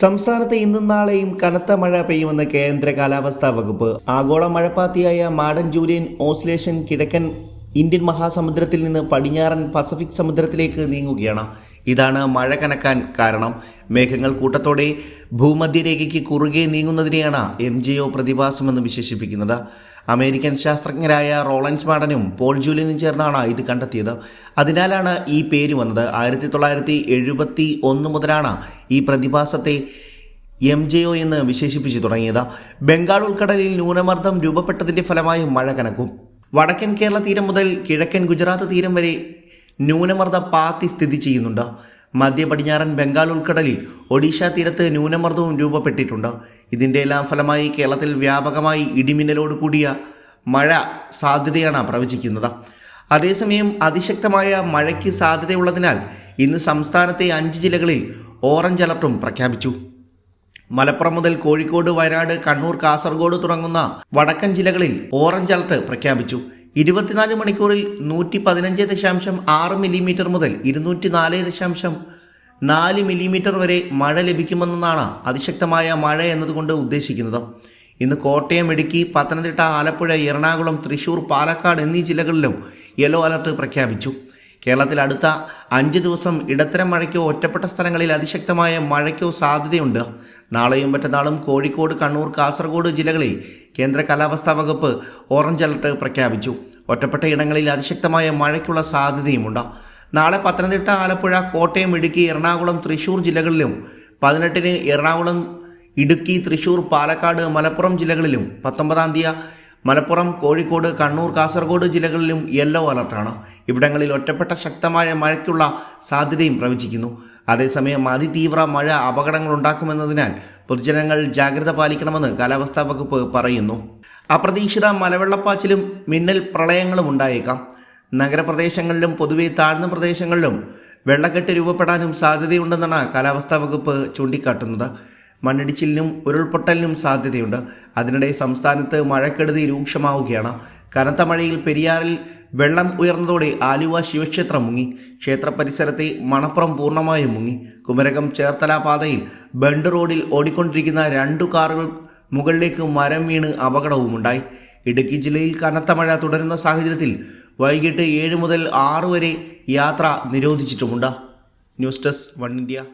സംസ്ഥാനത്ത് ഇന്നും നാളെയും കനത്ത മഴ പെയ്യുമെന്ന് കേന്ദ്ര കാലാവസ്ഥാ വകുപ്പ്. ആഗോള മഴപ്പാത്തിയായ മാഡൻ ജൂലിയൻ ഓസിലേഷൻ കിഴക്കൻ ഇന്ത്യൻ മഹാസമുദ്രത്തിൽ നിന്ന് പടിഞ്ഞാറൻ പസഫിക് സമുദ്രത്തിലേക്ക് നീങ്ങുകയാണ്. ഇതാണ് മഴ കനക്കാൻ കാരണം. മേഘങ്ങൾ കൂട്ടത്തോടെ ഭൂമധ്യരേഖയ്ക്ക് കുറുകെ നീങ്ങുന്നതിനെയാണ് എം ജി ഒ പ്രതിഭാസമെന്ന് വിശേഷിപ്പിക്കുന്നത്. അമേരിക്കൻ ശാസ്ത്രജ്ഞരായ റോളൻസ് മാഡനും പോൾ ജൂലിയനും ചേർന്നാണ് ഇത് കണ്ടെത്തിയത്. അതിനാലാണ് ഈ പേര് വന്നത്. ആയിരത്തി തൊള്ളായിരത്തി എഴുപത്തി ഒന്ന് മുതലാണ് ഈ പ്രതിഭാസത്തെ എം ജെ ഒ എന്ന് വിശേഷിപ്പിച്ചു തുടങ്ങിയത്. ബംഗാൾ ഉൾക്കടലിൽ ന്യൂനമർദ്ദം രൂപപ്പെട്ടതിന്റെ ഫലമായി മഴ കനക്കും. വടക്കൻ കേരള തീരം മുതൽ കിഴക്കൻ ഗുജറാത്ത് തീരം വരെ ന്യൂനമർദ്ദ പാത്തി സ്ഥിതി ചെയ്യുന്നുണ്ട്. മധ്യ പടിഞ്ഞാറൻ ബംഗാൾ ഉൾക്കടലിൽ ഒഡീഷ തീരത്ത് ന്യൂനമർദ്ദവും രൂപപ്പെട്ടിട്ടുണ്ട്. ഇതിന്റെ എല്ലാം ഫലമായി കേരളത്തിൽ വ്യാപകമായി ഇടിമിന്നലോട് കൂടിയ മഴ സാധ്യതയാണ് പ്രവചിക്കുന്നത്. അതേസമയം അതിശക്തമായ മഴയ്ക്ക് സാധ്യതയുള്ളതിനാൽ ഇന്ന് സംസ്ഥാനത്തെ അഞ്ച് ജില്ലകളിൽ ഓറഞ്ച് അലർട്ടും പ്രഖ്യാപിച്ചു. മലപ്പുറം മുതൽ കോഴിക്കോട് വയനാട് കണ്ണൂർ കാസർഗോഡ് തുടങ്ങുന്ന വടക്കൻ ജില്ലകളിൽ ഓറഞ്ച് അലർട്ട് പ്രഖ്യാപിച്ചു. ഇരുപത്തിനാല് മണിക്കൂറിൽ നൂറ്റി പതിനഞ്ച് ദശാംശം ആറ് മില്ലിമീറ്റർ മുതൽ ഇരുന്നൂറ്റി നാല് ദശാംശം നാല് മില്ലിമീറ്റർ വരെ മഴ ലഭിക്കുമെന്നാണ് അതിശക്തമായ മഴ എന്നതുകൊണ്ട് ഉദ്ദേശിക്കുന്നത്. ഇന്ന് കോട്ടയം ഇടുക്കി പത്തനംതിട്ട ആലപ്പുഴ എറണാകുളം തൃശൂർ പാലക്കാട് എന്നീ ജില്ലകളിലും യെല്ലോ അലർട്ട് പ്രഖ്യാപിച്ചു. കേരളത്തിൽ അടുത്ത അഞ്ച് ദിവസം ഇടത്തരം മഴയ്ക്കോ ഒറ്റപ്പെട്ട സ്ഥലങ്ങളിൽ അതിശക്തമായ മഴയ്ക്കോ സാധ്യതയുണ്ട്. നാളെയും മറ്റന്നാളും കോഴിക്കോട് കണ്ണൂർ കാസർഗോഡ് ജില്ലകളിൽ കേന്ദ്ര കാലാവസ്ഥാ വകുപ്പ് ഓറഞ്ച് അലർട്ട് പ്രഖ്യാപിച്ചു. ഒറ്റപ്പെട്ട ഇടങ്ങളിൽ അതിശക്തമായ മഴയ്ക്കുള്ള സാധ്യതയുമുണ്ട്. നാളെ പത്തനംതിട്ട ആലപ്പുഴ കോട്ടയം ഇടുക്കി എറണാകുളം തൃശൂർ ജില്ലകളിലും പതിനെട്ടിന് എറണാകുളം ഇടുക്കി തൃശൂർ പാലക്കാട് മലപ്പുറം ജില്ലകളിലും പത്തൊമ്പതാം തീയതി മലപ്പുറം കോഴിക്കോട് കണ്ണൂർ കാസർഗോഡ് ജില്ലകളിലും യെല്ലോ അലർട്ടാണ്. ഇവിടങ്ങളിൽ ഒറ്റപ്പെട്ട ശക്തമായ മഴയ്ക്കുള്ള സാധ്യതയും പ്രവചിക്കുന്നു. അതേസമയം അതിതീവ്ര മഴ അപകടങ്ങൾ ഉണ്ടാക്കുമെന്നതിനാൽ പൊതുജനങ്ങൾ ജാഗ്രത പാലിക്കണമെന്ന് കാലാവസ്ഥാ വകുപ്പ് പറയുന്നു. അപ്രതീക്ഷിത മലവെള്ളപ്പാച്ചിലും മിന്നൽ പ്രളയങ്ങളും ഉണ്ടായേക്കാം. നഗരപ്രദേശങ്ങളിലും പൊതുവെ താഴ്ന്ന പ്രദേശങ്ങളിലും വെള്ളക്കെട്ട് രൂപപ്പെടാനും സാധ്യതയുണ്ടെന്നാണ് കാലാവസ്ഥാ വകുപ്പ് ചൂണ്ടിക്കാട്ടുന്നത്. മണ്ണിടിച്ചിലിനും ഉരുൾപൊട്ടലിനും സാധ്യതയുണ്ട്. അതിനിടെ സംസ്ഥാനത്ത് മഴക്കെടുതി രൂക്ഷമാവുകയാണ്. കനത്ത മഴയിൽ പെരിയാറിൽ വെള്ളം ഉയർന്നതോടെ ആലുവ ശിവക്ഷേത്രം മുങ്ങി. ക്ഷേത്ര പരിസരത്തെ മണപ്പുറം പൂർണമായും മുങ്ങി. കുമരകം ചേർത്തല പാതയിൽ ബണ്ട് റോഡിൽ ഓടിക്കൊണ്ടിരിക്കുന്ന രണ്ടു കാറുകൾ മുകളിലേക്ക് മരം വീണ് അപകടവുമുണ്ടായി. ഇടുക്കി ജില്ലയിൽ കനത്ത മഴ തുടരുന്ന സാഹചര്യത്തിൽ വൈകിട്ട് ഏഴ് മുതൽ ആറ് വരെ യാത്ര നിരോധിച്ചിട്ടുമുണ്ട്. News desk one India.